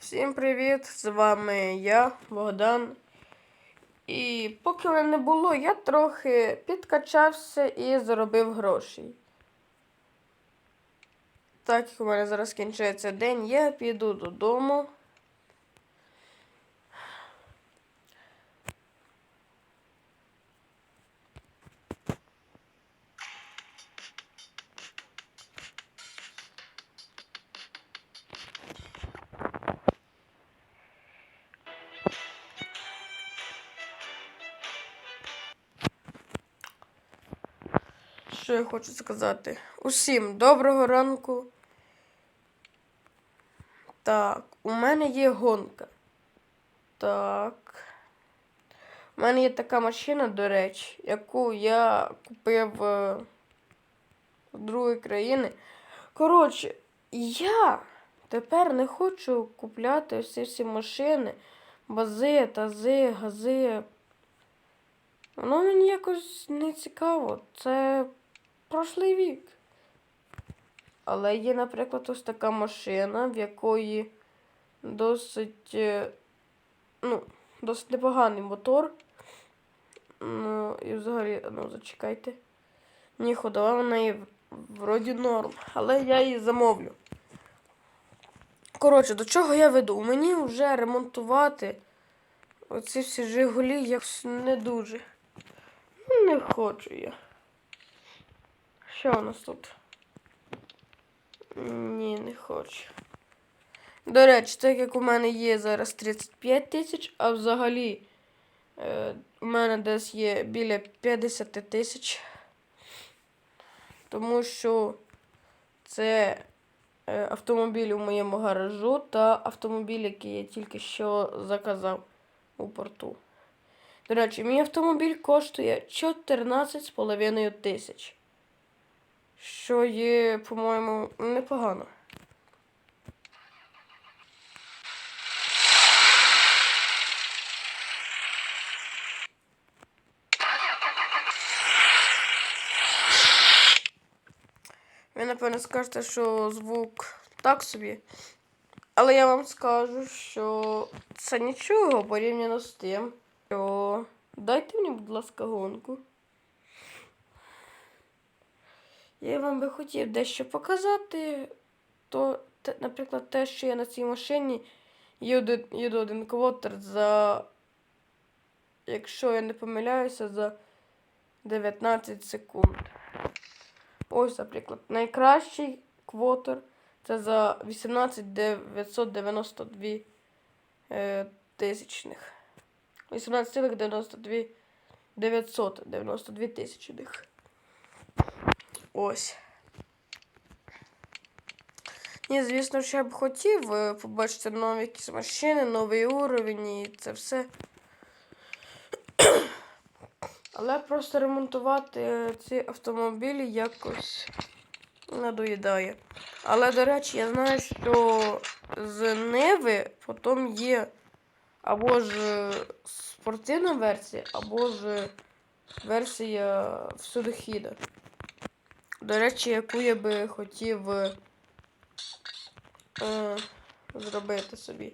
Всім привіт! З вами я, Богдан. І поки мене не було, я трохи підкачався і заробив грошей. Так як у мене зараз кінчається день, я піду додому. Що я хочу сказати? Усім доброго ранку. Так, у мене є гонка. Так. У мене є така машина, до речі, яку я купив е, в другої країни. Коротше, я тепер не хочу купляти всі всі машини, бази, тази, гази. Воно мені якось не цікаво. Це прошлий вік. Але є, наприклад, ось така машина, в якої досить, е, ну, досить непоганий мотор. Ну, і взагалі, ну, зачекайте. Ні, ходова вона і вроді норм. Але я її замовлю. Коротше, до чого я веду? Мені вже ремонтувати оці всі Жигулі якось не дуже. Ну, Не хочу я. Що у нас тут? Ні, не хочу. До речі, так як у мене є зараз 35 тисяч, а взагалі е, у мене десь є біля 50 тисяч. Тому що це е, автомобіль у моєму гаражу та автомобіль, який я тільки що заказав у порту. До речі, мій автомобіль коштує 14,5 тисяч. Що є, по-моєму, непогано. Ви, напевно, скажете, що звук так собі. Але я вам скажу, що це нічого порівняно з тим, що дайте мені, будь ласка, гонку. Я вам би хотів дещо показати. То, наприклад, те, що я на цій машині їду один квотер за, якщо я не помиляюся, за 19 секунд. Ось, наприклад, найкращий квотер це за 18 992 е, тисячних. 18,92 992 тисячних. Ось. Ні, звісно, що я б хотів побачити нові якісь машини, новий уровень і це все. Але просто ремонтувати ці автомобілі якось надоїдає. Але, до речі, я знаю, що з Неви потім є або ж е, спортивна версія, або ж версія всюдохіда. До речі, яку я би хотів е, зробити собі.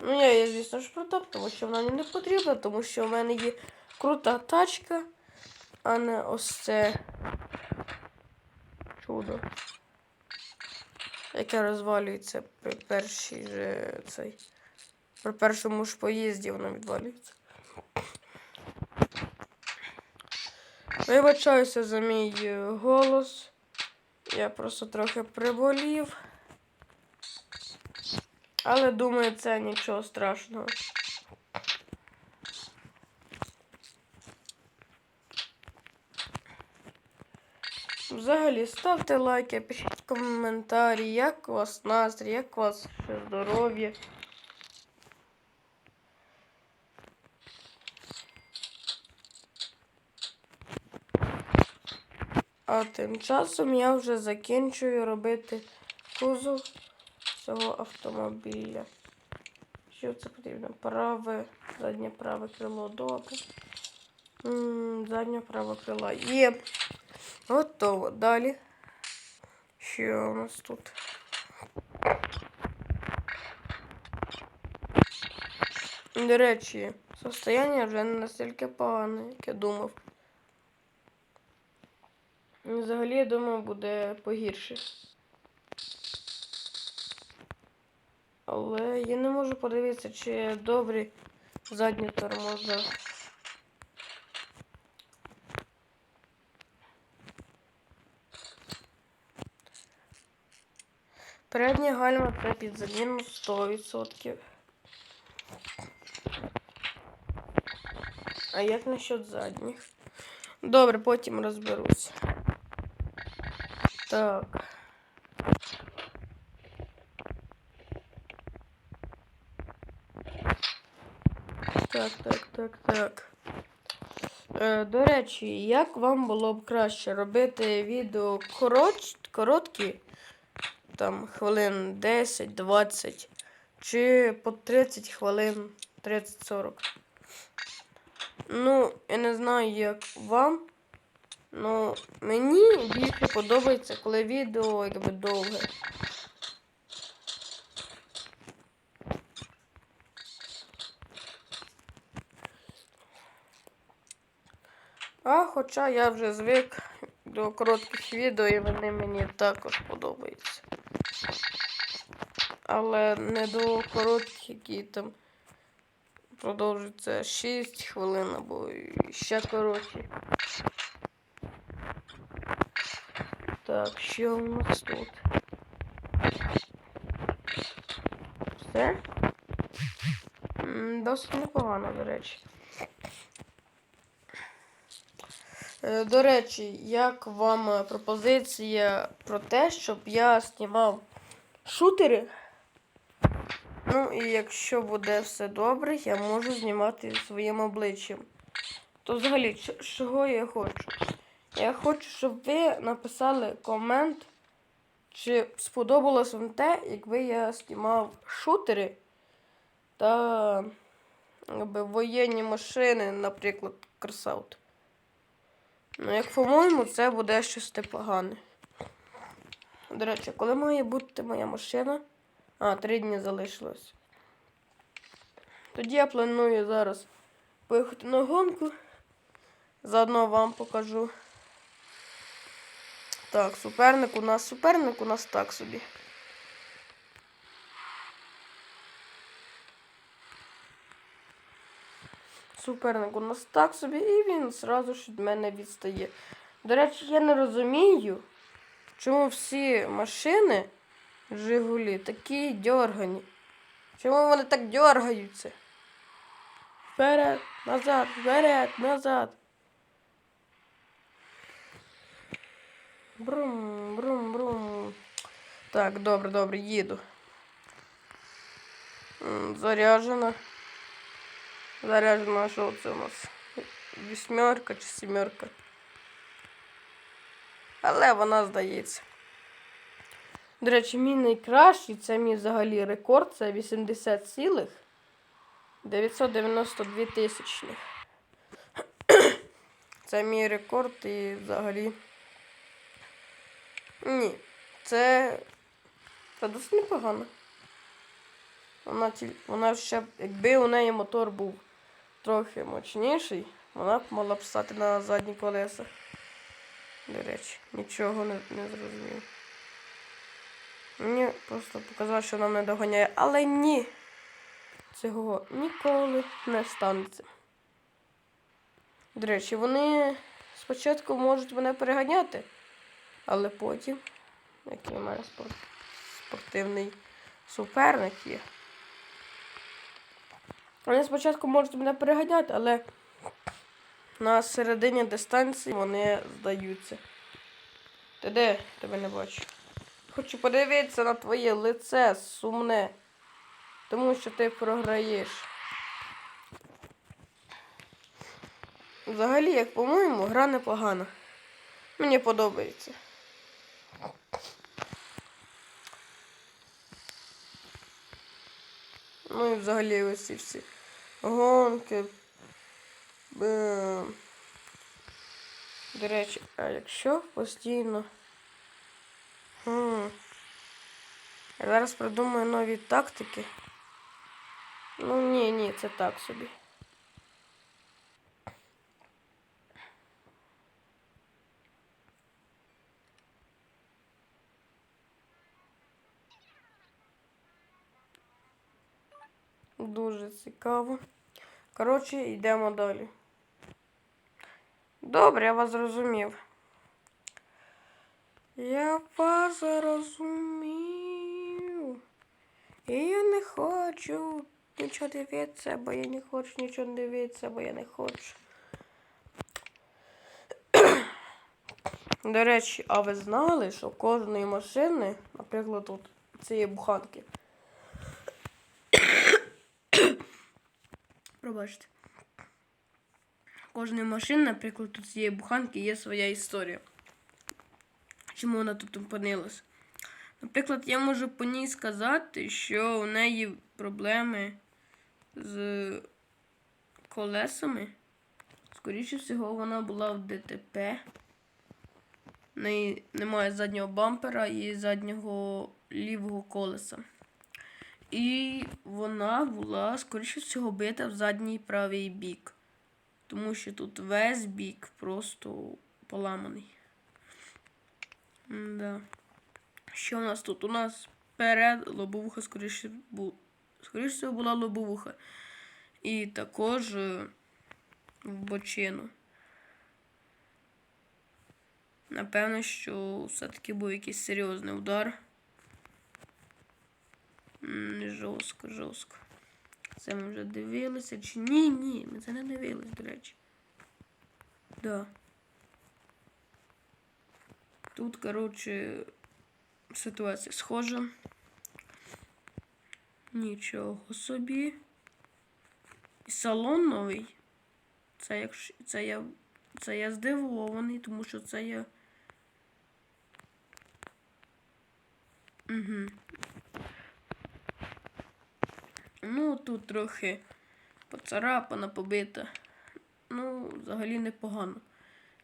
Ну, я її, звісно ж, продав, тому що вона мені не потрібна, тому що в мене є крута тачка, а не ось це чудо. Яке розвалюється при першій же цей. При першому ж поїзді воно відвалюється. Вибачаюся за мій е, голос. Я просто трохи приболів. Але думаю, це нічого страшного. Взагалі, ставте лайки, пишіть коментарі, як у вас настрій, як у вас здоров'я. А тим часом я вже закінчую робити кузов цього автомобіля. Що це потрібно? Праве, заднє праве крило добре. Заднє праве крило є. Готово. Далі. Що у нас тут? До речі, состояння вже не настільки погане, як я думав. Взагалі, я думав, буде погірше. Але я не можу подивитися, чи добрі задні тормоза. Передня гальма це під заміну 100%. А як насчет задніх? Добре, потім розберусь. Так. Так, так, так, так. Е, до речі, як вам було б краще робити відео короч... короткі, там хвилин 10-20, чи по 30 хвилин 30-40? Ну, я не знаю, як вам. Ну, мені більше подобається, коли відео якби довге. А хоча я вже звик до коротких відео і вони мені також подобаються. Але не до коротких, які там продовжуються 6 хвилин або ще коротші. Так, що у нас тут? Все? Досить непогано, до речі. Е, До речі, як вам е, пропозиція про те, щоб я знімав шутери? Ну і якщо буде все добре, я можу знімати своїм обличчям. То взагалі, чого я хочу? Я хочу, щоб ви написали комент, чи сподобалось вам те, якби я знімав шутери та якби, воєнні машини, наприклад, кросаут. Ну, як по-моєму, це буде щось непогане. До речі, коли має бути моя машина? А, три дні залишилось. Тоді я планую зараз поїхати на гонку. Заодно вам покажу. Так, суперник у нас суперник у нас так собі. Суперник у нас так собі, і він зразу ж від мене відстає. До речі, я не розумію, чому всі машини Жигулі такі дьоргані. Чому вони так дьоргаються? Вперед, назад, вперед, назад. Брум, брум, брум. Так, добре, добре, їду. М, Заряджена. Заряджена, що це у нас? Вісьмерка чи сімерка. Але вона здається. До речі, мій найкращий, це мій взагалі рекорд, це 80 цілих 992 тисячних. Це мій рекорд і взагалі. Ні, це. Це досить непогано. Вона, ті- вона ще, якби у неї мотор був трохи мощніший, вона б могла б стати на задні колеса. До речі, нічого не, не зрозумів. Мені просто показав, що нам не доганяє. Але ні. Цього ніколи не станеться. До речі, вони спочатку можуть мене переганяти, але потім, який у мене спор- спортивний суперник є. Вони спочатку можуть мене переганяти, але на середині дистанції вони здаються. Ти де? Тебе не бачу. Хочу подивитися на твоє лице сумне. Тому що ти програєш. Взагалі, як по-моєму, гра непогана. Мені подобається. Ну і взагалі ось ці всі гонки. До речі, а якщо постійно. Хм. Я зараз придумаю нові тактики. Ну ні, ні, це так собі. Дуже цікаво. Коротше, йдемо далі. Добре, я вас зрозумів. Я вас зрозумів. І я не хочу нічого дивитися, бо я не хочу нічого дивитися, бо я не хочу. До речі, а ви знали, що кожної машини, наприклад, тут цієї буханки. Пробачте. Кожної машини, наприклад, тут цієї буханки є своя історія. Чому вона тут опинилась? Наприклад, я можу по ній сказати, що у неї проблеми з колесами. Скоріше всього, вона була в ДТП. В неї немає заднього бампера і заднього лівого колеса. І вона була, скоріше всього, бита в задній правий бік. Тому що тут весь бік просто поламаний. Да. Що у нас тут? У нас перед лобовуха, скоріше, бу... скоріше всього, була лобовуха. І також е, в бочину. Напевно, що все-таки був якийсь серйозний удар. Жорстко, жорстко. Це ми вже дивилися. Чи ні, ні, ми це не дивились, до речі. Да. Тут, коротше, ситуація схожа. Нічого собі. І салон новий. Це якщо це я. Це я здивований, тому що це я. Угу. Ну, тут трохи поцарапана, побита. Ну, взагалі непогано.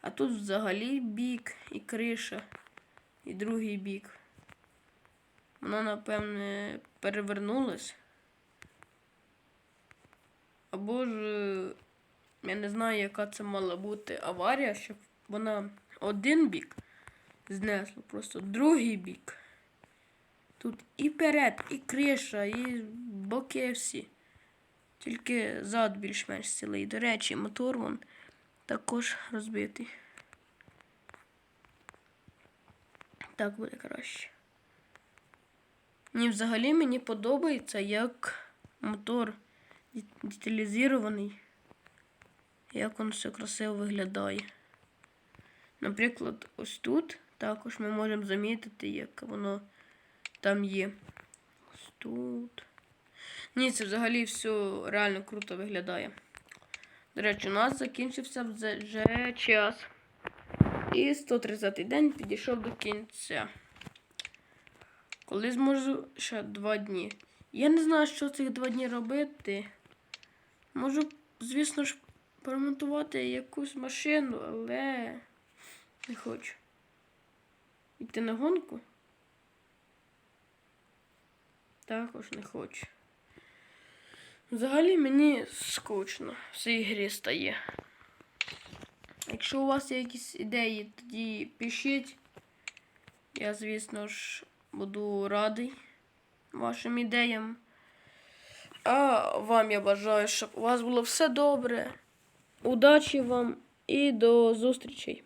А тут взагалі бік і криша, і другий бік. Вона, напевне, перевернулась. Або ж я не знаю, яка це мала бути аварія, щоб вона один бік знесла, просто другий бік. Тут і перед, і криша, і боки всі. Тільки зад більш-менш цілий. До речі, мотор вон також розбитий. Так буде краще. Ні, взагалі мені подобається, як мотор деталізований, як він все красиво виглядає. Наприклад, ось тут також ми можемо замітити, як воно там є. Ось тут. Ні, це взагалі все реально круто виглядає. До речі, у нас закінчився вже час. І 130 день підійшов до кінця. Коли зможу ще два дні. Я не знаю, що цих два дні робити. Можу, звісно ж, поремонтувати якусь машину, але не хочу. Йти на гонку? Також не хочу. Взагалі мені скучно в цій грі стає. Якщо у вас є якісь ідеї, тоді пишіть. Я, звісно ж, буду радий вашим ідеям. А вам я бажаю, щоб у вас було все добре. Удачі вам і до зустрічей!